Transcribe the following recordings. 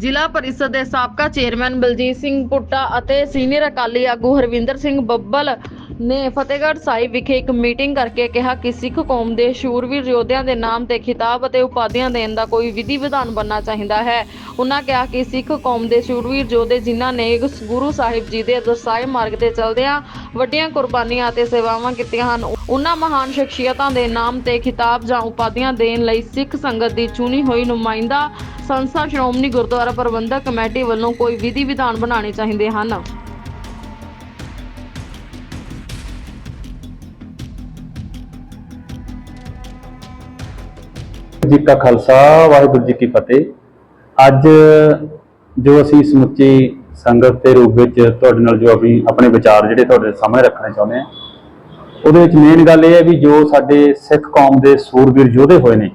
ਜ਼ਿਲ੍ਹਾ ਪਰਿਸ਼ਦ ਦੇ ਸਾਬਕਾ ਚੇਅਰਮੈਨ ਬਲਜੀਤ ਸਿੰਘ ਪੁੱਟਾ ਅਤੇ ਸੀਨੀਅਰ ਅਕਾਲੀ ਆਗੂ ਹਰਵਿੰਦਰ ਸਿੰਘ ਬੱਬਲ ਨੇ ਫਤਿਹਗੜ੍ਹ ਸਾਹਿਬ ਵਿਖੇ ਇੱਕ ਮੀਟਿੰਗ ਕਰਕੇ ਕਿਹਾ ਕਿ ਸਿੱਖ ਕੌਮ ਦੇ ਸ਼ੂਰਵੀਰ ਯੋਧਿਆਂ ਦੇ ਨਾਮ ਤੇ ਖਿਤਾਬ ਅਤੇ ਉਪਾਧੀਆਂ ਦੇਣ ਦਾ ਕੋਈ ਵਿਧੀ ਵਿਧਾਨ ਬਣਨਾ ਚਾਹੀਦਾ ਹੈ। ਉਹਨਾਂ ਕਿਹਾ ਕਿ ਸਿੱਖ ਕੌਮ ਦੇ ਸ਼ੂਰਵੀਰ ਯੋਧੇ ਜਿਨ੍ਹਾਂ ਨੇ ਗੁਰੂ ਸਾਹਿਬ ਜੀ ਦੇ ਦਰਸਾਏ ਮਾਰਗ ਤੇ ਚੱਲਦਿਆਂ ਵੱਡੀਆਂ ਕੁਰਬਾਨੀਆਂ ਅਤੇ ਸੇਵਾਵਾਂ ਕੀਤੀਆਂ ਹਨ ਉਹਨਾਂ ਮਹਾਨ ਸ਼ਖਸੀਅਤਾਂ ਦੇ ਨਾਮ ਤੇ ਖਿਤਾਬ ਜਾਂ ਉਪਾਧੀਆਂ ਦੇਣ ਲਈ ਸਿੱਖ ਸੰਗਤ ਦੀ ਚੁਣੀ ਹੋਈ ਨੁਮਾਇੰਦਾ ਸੰਸਥਾ ਸ਼੍ਰੋਮਣੀ ਗੁਰਦੁਆਰਾ ਪ੍ਰਬੰਧਕ ਕਮੇਟੀ ਵੱਲੋਂ ਕੋਈ ਵਿਧੀ ਵਿਧਾਨ ਬਣਾਉਣੇ ਚਾਹੀਦੇ ਹਨ? ਜੀ ਕਾ ਖਾਲਸਾ, ਵਾਹਿਗੁਰੂ ਜੀ ਕੀ ਫਤਿਹ। ਅੱਜ ਜੋ ਅਸੀਂ ਸਮੁੱਚੀ ਸੰਗਤ ਦੇ ਰੂਪ ਵਿੱਚ ਤੁਹਾਡੇ ਨਾਲ ਜੋ ਆਪਣੀ ਆਪਣੇ ਵਿਚਾਰ ਜਿਹੜੇ ਤੁਹਾਡੇ ਸਾਹਮਣੇ ਰੱਖਣੇ ਚਾਹੁੰਦੇ ਆ ਉਹਦੇ ਵਿੱਚ ਮੇਨ ਗੱਲ ਇਹ ਹੈ ਵੀ ਜੋ ਸਾਡੇ ਸਿੱਖ ਕੌਮ ਦੇ ਸੂਰਬੀਰ ਯੋਧੇ ਹੋਏ ਨੇ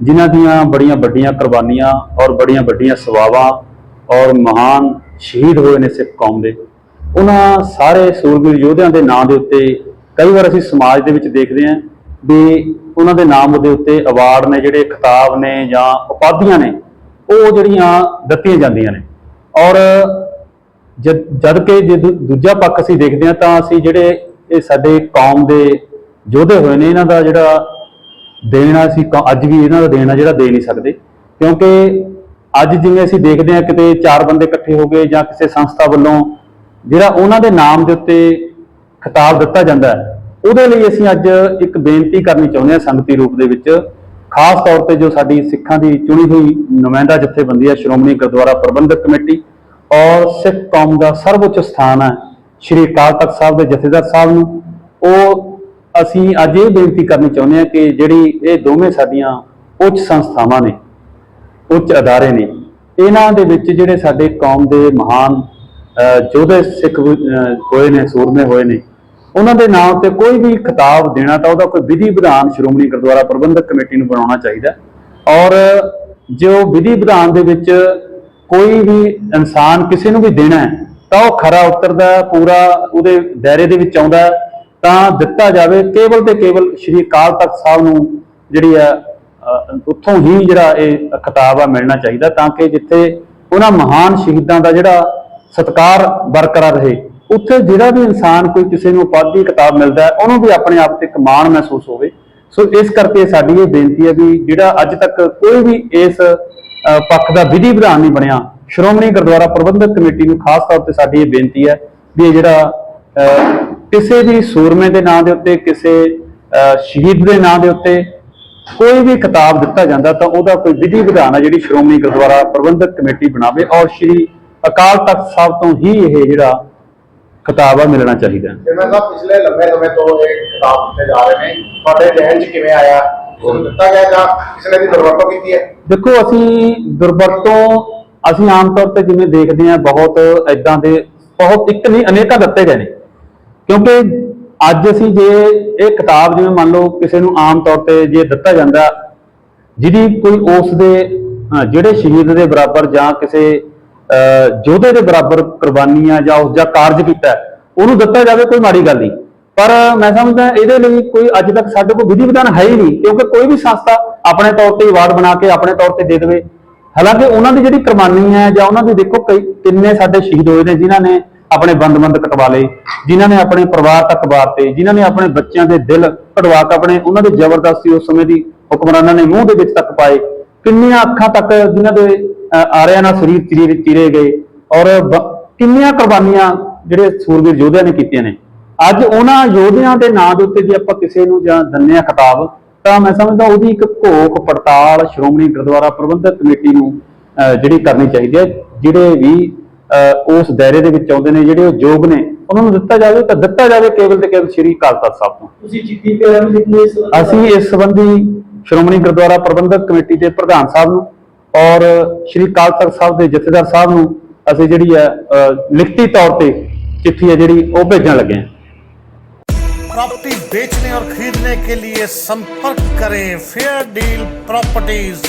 ਜਿਨ੍ਹਾਂ ਦੀਆਂ ਬੜੀਆਂ ਵੱਡੀਆਂ ਕੁਰਬਾਨੀਆਂ ਔਰ ਬੜੀਆਂ ਵੱਡੀਆਂ ਸਵਾਵਾਂ ਔਰ ਮਹਾਨ ਸ਼ਹੀਦ ਹੋਏ ਨੇ ਸਿੱਖ ਕੌਮ ਦੇ। ਉਹਨਾਂ ਸਾਰੇ ਸੂਰਬੀਰ ਯੋਧਿਆਂ ਦੇ ਨਾਂ ਦੇ ਉੱਤੇ ਕਈ ਵਾਰ ਅਸੀਂ ਸਮਾਜ ਦੇ ਵਿੱਚ ਦੇਖਦੇ ਹਾਂ ਵੀ ਉਹਨਾਂ ਦੇ ਨਾਮ ਦੇ ਉੱਤੇ ਅਵਾਰਡ ਨੇ, ਜਿਹੜੇ ਖਿਤਾਬ ਨੇ ਜਾਂ ਉਪਾਧੀਆਂ ਨੇ, ਉਹ ਜਿਹੜੀਆਂ ਦਿੱਤੀਆਂ ਜਾਂਦੀਆਂ ਨੇ। ਔਰ ਜਦ ਜਦ ਕਿ ਜੇ ਦੂਜਾ ਪੱਖ ਅਸੀਂ ਦੇਖਦੇ ਹਾਂ ਤਾਂ ਅਸੀਂ ਜਿਹੜੇ ਇਹ ਸਾਡੇ ਕੌਮ ਦੇ ਯੋਧੇ ਹੋਏ ਨੇ, ਇਹਨਾਂ ਦਾ ਜਿਹੜਾ ਦੇਣਾ ਅਸੀਂ ਕ- ਅੱਜ ਵੀ ਇਹਨਾਂ ਦਾ ਦੇਣਾ ਜਿਹੜਾ ਦੇ ਨਹੀਂ ਸਕਦੇ। ਕਿਉਂਕਿ ਅੱਜ ਜਿਵੇਂ ਅਸੀਂ ਦੇਖਦੇ ਹਾਂ ਕਿਤੇ ਚਾਰ ਬੰਦੇ ਇਕੱਠੇ ਹੋ ਗਏ ਜਾਂ ਕਿਸੇ ਸੰਸਥਾ ਵੱਲੋਂ ਜਿਹੜਾ ਉਹਨਾਂ ਦੇ ਨਾਮ ਦੇ ਉੱਤੇ ਖਿਤਾਬ ਦਿੱਤਾ ਜਾਂਦਾ ਉਹਦੇ ਲਈ ਅਸੀਂ ਅੱਜ ਇੱਕ ਬੇਨਤੀ ਕਰਨੀ ਚਾਹੁੰਦੇ ਹਾਂ ਸੰਗਤੀ ਰੂਪ ਦੇ ਵਿੱਚ। ਖਾਸ ਤੌਰ ਤੇ ਜੋ ਸਾਡੀ ਸਿੱਖਾਂ ਦੀ ਚੁਣੀ ਹੋਈ ਨੁਮਾਇੰਦਾ ਜਥੇਬੰਦੀ ਹੈ ਸ਼੍ਰੋਮਣੀ ਗੁਰਦੁਆਰਾ ਪ੍ਰਬੰਧਕ ਕਮੇਟੀ ਔਰ ਸਿੱਖ ਕੌਮ ਦਾ ਸਰਵਉੱਚ ਸਥਾਨ ਹੈ ਸ਼੍ਰੀ ਅਕਾਲ ਤਖਤ ਸਾਹਿਬ ਦੇ ਜਥੇਦਾਰ ਸਾਹਿਬ ਨੂੰ। ਉਹ ਅਸੀਂ ਅੱਜ ਇਹ ਬੇਨਤੀ ਕਰਨੀ ਚਾਹੁੰਦੇ ਹਾਂ ਕਿ ਜਿਹੜੀ ਇਹ ਦੋਵੇਂ ਸਾਡੀਆਂ ਉੱਚ ਸੰਸਥਾਵਾਂ ਨੇ, ਉੱਚ ਅਦਾਰੇ ਨੇ, ਇਹਨਾਂ ਦੇ ਵਿੱਚ ਜਿਹੜੇ ਸਾਡੇ ਕੌਮ ਦੇ ਮਹਾਨ ਯੋਧੇ ਸਿੱਖ ਹੋਏ ਨੇ, ਸੂਰਮੇ ਹੋਏ ਨੇ, ਉਹਨਾਂ ਦੇ ਨਾਮ ਤੇ ਕੋਈ ਵੀ ਖਿਤਾਬ ਦੇਣਾ ਤਾਂ ਉਹਦਾ ਕੋਈ ਵਿਧੀ ਵਿਧਾਨ ਸ਼੍ਰੋਮਣੀ ਗੁਰਦੁਆਰਾ ਪ੍ਰਬੰਧਕ ਕਮੇਟੀ ਨੂੰ ਬਣਾਉਣਾ ਚਾਹੀਦਾ ਹੈ। ਔਰ ਜੋ ਵਿਧੀ ਵਿਧਾਨ ਦੇ ਵਿੱਚ ਕੋਈ ਵੀ ਇਨਸਾਨ ਕਿਸੇ ਨੂੰ ਵੀ ਦੇਣਾ ਹੈ, ਤਾਂ ਉਹ ਖਰਾ ਉਤਰਦਾ, ਪੂਰਾ ਉਹਦੇ ਦਾਇਰੇ ਦੇ ਵਿੱਚ ਆਉਂਦਾ ਤਾਂ ਦਿੱਤਾ ਜਾਵੇ। ਕੇਵਲ ਤੇ ਕੇਵਲ ਸ਼੍ਰੀ ਅਕਾਲ ਤਖਤ ਸਾਹਿਬ ਨੂੰ ਜਿਹੜੀ ਹੈ ਉੱਥੋਂ ਹੀ ਜਿਹੜਾ ਇਹ ਖਿਤਾਬ ਆ ਮਿਲਣਾ ਚਾਹੀਦਾ ਤਾਂ ਕਿ ਜਿੱਥੇ ਉਹਨਾਂ ਮਹਾਨ ਸ਼ਹੀਦਾਂ ਦਾ ਜਿਹੜਾ ਸਤਕਾਰ ਬਰਕਰਾਰ ਰਹੇ। ਉੱਥੇ ਜਿਹੜਾ ਵੀ ਇਨਸਾਨ ਕੋਈ ਕਿਸੇ ਨੂੰ ਉਪਾਧੀ ਕਿਤਾਬ ਮਿਲਦਾ ਹੈ ਉਹਨੂੰ ਵੀ ਆਪਣੇ ਆਪ ਤੇ ਇੱਕ ਮਾਣ ਮਹਿਸੂਸ ਹੋਵੇ। ਸੋ ਇਸ ਕਰਕੇ ਸਾਡੀ ਇਹ ਬੇਨਤੀ ਹੈ ਵੀ ਜਿਹੜਾ ਅੱਜ ਤੱਕ ਕੋਈ ਵੀ ਇਸ ਪੱਖ ਦਾ ਵਿਧੀ ਵਿਧਾਨ ਨਹੀਂ ਬਣਿਆ ਸ਼੍ਰੋਮਣੀ ਗੁਰਦੁਆਰਾ ਪ੍ਰਬੰਧਕ ਕਮੇਟੀ ਨੂੰ ਖਾਸ ਤੌਰ ਤੇ ਸਾਡੀ ਇਹ ਬੇਨਤੀ ਹੈ ਵੀ ਇਹ ਜਿਹੜਾ ਅਹ, ਕਿਸੇ ਵੀ ਸੂਰਮੇ ਦੇ ਨਾਂ ਦੇ ਉੱਤੇ ਕਿਸੇ ਸ਼ਹੀਦ ਦੇ ਨਾਂ ਦੇ ਉੱਤੇ ਕੋਈ ਵੀ ਕਿਤਾਬ ਦਿੱਤਾ ਜਾਂਦਾ ਤਾਂ ਉਹਦਾ ਕੋਈ ਵਿਧੀ ਵਿਧਾਨ ਹੈ ਜਿਹੜੀ ਸ਼੍ਰੋਮਣੀ ਗੁਰਦੁਆਰਾ ਪ੍ਰਬੰਧਕ ਕਮੇਟੀ ਬਣਾਵੇ ਔਰ ਸ਼੍ਰੀ ਅਕਾਲ ਤਖਤ ਸਾਹਿਬ ਤੋਂ ਹੀ ਇਹ ਜਿਹੜਾ ਕਿਤਾਬ ਆ ਮਿਲਣਾ ਚਾਹੀਦਾ। ਹੈ ਜਿਵੇਂ ਸਾਹਿਬ ਪਿਛਲੇ ਲੰਬੇ ਸਮੇਂ ਤੋਂ ਇਹ ਕਿਤਾਬ ਦਿੱਤੇ ਜਾ ਰਹੇ ਨੇ। ਤੁਹਾਡੇ ਜਹਿਨ 'ਚ ਕਿਵੇਂ ਆਇਆ? ਦਿੱਤਾ ਗਿਆ ਜਾਂ ਕਿਸੇ ਨੇ ਦੀ ਦੁਰਵਰਤੋਂ ਕੀਤੀ ਹੈ? ਦੇਖੋ ਅਸੀਂ ਦੁਰਵਰਤੋਂ ਅਸੀਂ ਆਮ ਤੌਰ ਤੇ ਜਿਵੇਂ ਦੇਖਦੇ ਹਾਂ ਬਹੁਤ ਇਦਾਂ ਦੇ ਬਹੁਤ ਇੱਕ ਨਹੀਂ ਅਨੇਕਾਂ ਦਿੱਤੇ ਗਏ ਨੇ। ਕਿਉਂਕਿ ਅੱਜ ਅਸੀਂ ਜੇ ਇਹ ਕਿਤਾਬ ਜਿਵੇਂ ਮੰਨ ਲਓ ਕਿਸੇ ਨੂੰ ਆਮ ਤੌਰ ਤੇ ਜੇ ਦਿੱਤਾ ਜਾਂਦਾ ਜਿਹਦੀ ਕੋਈ ਉਸ ਦੇ ਜਿਹੜੇ ਸ਼ਹੀਦ ਦੇ ਬਰਾਬਰ ਜਾਂ ਕਿਸੇ ਅਹ, ਯੋਧੇ ਦੇ ਬਰਾਬਰ ਕੁਰਬਾਨੀਆਂ ਜਾਂ ਉਸ ਜਾਂ ਕਾਰਜ ਕੀਤਾ ਉਹਨੂੰ ਦਿੱਤਾ ਜਾਵੇ ਕੋਈ ਮਾੜੀ ਗੱਲ ਨਹੀਂ। ਪਰ ਮੈਂ ਸਮਝਦਾ ਇਹਦੇ ਲਈ ਕੋਈ ਅੱਜ ਤੱਕ ਸਾਡੇ ਕੋਲ ਵਿਧੀ ਵਿਧਾਨ ਹੈ ਹੀ ਨਹੀਂ ਕਿਉਂਕਿ ਕੋਈ ਵੀ ਸੰਸਥਾ ਆਪਣੇ ਤੌਰ ਤੇ ਅਵਾਰਡ ਬਣਾ ਕੇ ਆਪਣੇ ਤੌਰ ਤੇ ਦੇ ਦੇਵੇ। ਹਾਲਾਂਕਿ ਉਹਨਾਂ ਦੀ ਜਿਹੜੀ ਕੁਰਬਾਨੀ ਹੈ ਜਾਂ ਉਹਨਾਂ ਦੀ ਦੇਖੋ ਕਈ ਕਿੰਨੇ ਸਾਡੇ ਸ਼ਹੀਦ ਹੋਏ ਨੇ ਜਿਨ੍ਹਾਂ ਨੇ ਆਪਣੇ ਬੰਦ-ਬੰਦ ਕਟਵਾ ਲਏ ਜਿਨ੍ਹਾਂ ਨੇ ਆਪਣੇ ਪਰਿਵਾਰ ਤੱਕ ਵਾਰਤੇ ਜਿਨ੍ਹਾਂ ਨੇ ਆਪਣੇ ਬੱਚਿਆਂ ਦੇ ਦਿਲ ਕਢਵਾ ਕੇ ਆਪਣੇ ਉਹਨਾਂ ਦੇ ਜ਼ਬਰਦਸਤੀ ਉਸ ਸਮੇਂ ਦੀ ਹੁਕਮਰਾਨਾਂ ਨੇ ਮੂੰਹ ਦੇ ਵਿੱਚ ਤੱਕ ਪਾਏ। ਕਿੰਨੀਆਂ ਅੱਖਾਂ ਤੱਕ ਜਿਨ੍ਹਾਂ ਦੇ ਆਰਿਆਂ ਨਾਲ ਸਰੀਰ ਚੀਰੇ ਚੀਰੇ ਗਏ ਔਰ ਕਿੰਨੀਆਂ ਕੁਰਬਾਨੀਆਂ ਜਿਹੜੇ ਸੂਰਬੀਰ ਯੋਧਿਆਂ ਨੇ ਕੀਤੀਆਂ ਨੇ। ਅੱਜ ਉਹਨਾਂ ਯੋਧਿਆਂ ਦੇ ਨਾਂ ਦੇ ਉੱਤੇ ਜੇ ਆਪਾਂ ਕਿਸੇ ਨੂੰ ਜਾਂ ਦੰਨੇ ਆ ਕਿਤਾਬ ਤਾਂ ਮੈਂ ਸਮਝਦਾ ਉਹਦੀ ਇੱਕ ਘੋਖ ਪੜਤਾਲ ਸ਼੍ਰੋਮਣੀ ਗੁਰਦੁਆਰਾ ਪ੍ਰਬੰਧਕ ਕਮੇਟੀ ਨੂੰ ਅਹ, ਜਿਹੜੀ ਕਰਨੀ ਚਾਹੀਦੀ ਹੈ ਜਿਹੜੇ ਵੀ ਉਸ ਦਾਇਰੇ ਦੇ ਵਿੱਚ ਆਉਂਦੇ ਨੇ ਜਿਹੜੇ ਉਹ ਯੋਗ ਨੇ ਉਹਨਾਂ ਨੂੰ ਦਿੱਤਾ ਜਾਵੇ ਤਾਂ ਦਿੱਤਾ ਜਾਵੇ ਕੇਵਲ ਤੇ ਕੇਵਲ ਸ਼੍ਰੀ ਅਕਾਲ ਤਖਤ ਸਾਹਿਬ ਤੋਂ ਤੁਸੀਂ ਚਿੱਠੀ ਤੇ ਵੀ ਲਿਖਣੀ ਇਸ ਅਸੀਂ ਇਸ ਸੰਬੰਧੀ ਸ਼੍ਰੋਮਣੀ ਗੁਰਦੁਆਰਾ ਪ੍ਰਬੰਧਕ ਕਮੇਟੀ ਦੇ ਪ੍ਰਧਾਨ ਸਾਹਿਬ ਨੂੰ ਔਰ ਸ਼੍ਰੀ ਅਕਾਲ ਤਖਤ ਸਾਹਿਬ ਦੇ ਜਥੇਦਾਰ ਸਾਹਿਬ ਨੂੰ ਅਸੀਂ ਜਿਹੜੀ ਹੈ ਅਹ, ਲਿਖਤੀ ਤੌਰ ਤੇ ਚਿੱਠੀ ਹੈ ਜਿਹੜੀ ਉਹ ਭੇਜਣ ਲੱਗੇ ਹਾਂ प्रॉपर्टी बेचने और खरीदने के लिए संपर्क करें फेयर डील प्रॉपर्टीज